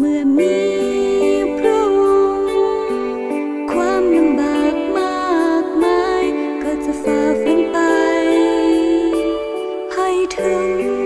เมื่อมีพระองค์ความลำบากมากมาย ก็จะฝ่าฟันไป ให้ถึง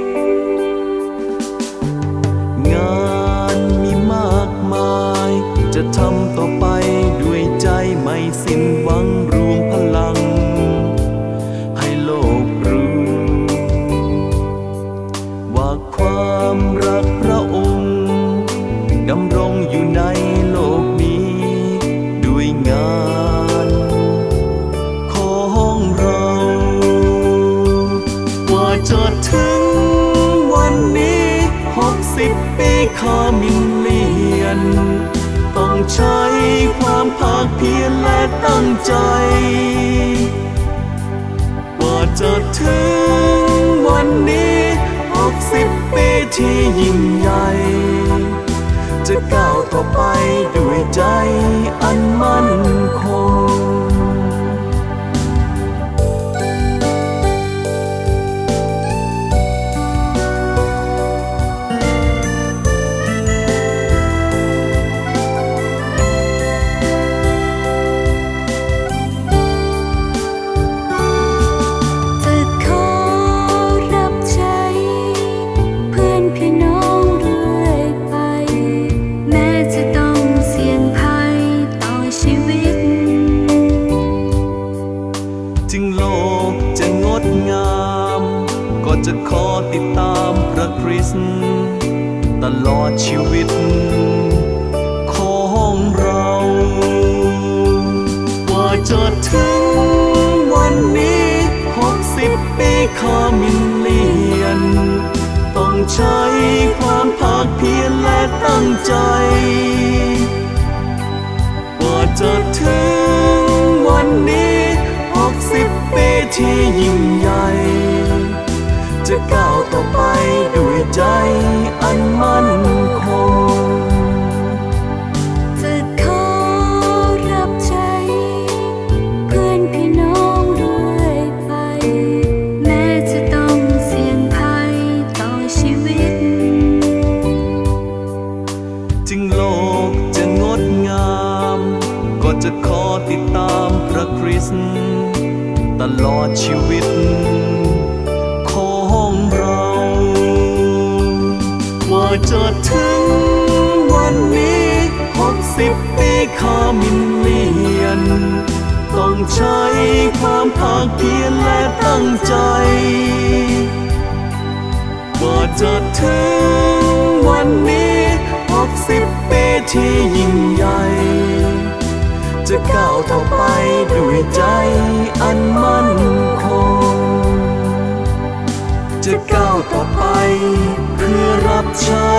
ค่ามิเหียน ต้องใช้ความภาคเพียรและตั้งใจกว่าจะถึงวันนี้60ปีที่ยิ่งใหญ่ จะก้าวต่อไปด้วยใจ ตลอดชีวิตของเรากว่าจะถึงวันนี้หกสิบปีค่ามินเลียน ต้องใช้ความภาคเพียรและตั้งใจกว่าจะถึงวันนี้หกสิบปีที่ จะขอติดตามพระคริสต์ตลอดชีวิตของเรา ว่าจะถึงวันนี้หกสิบปีขามินเลียน ต้องใช้ความภาคเพียรและตั้งใจ ว่าจะถึงวันนี้หกสิบปีที่ยิ่งใหญ่ จะก้าวต่อไปด้วยใจอันมั่นคง จะก้าวต่อไปเพื่อรับใช้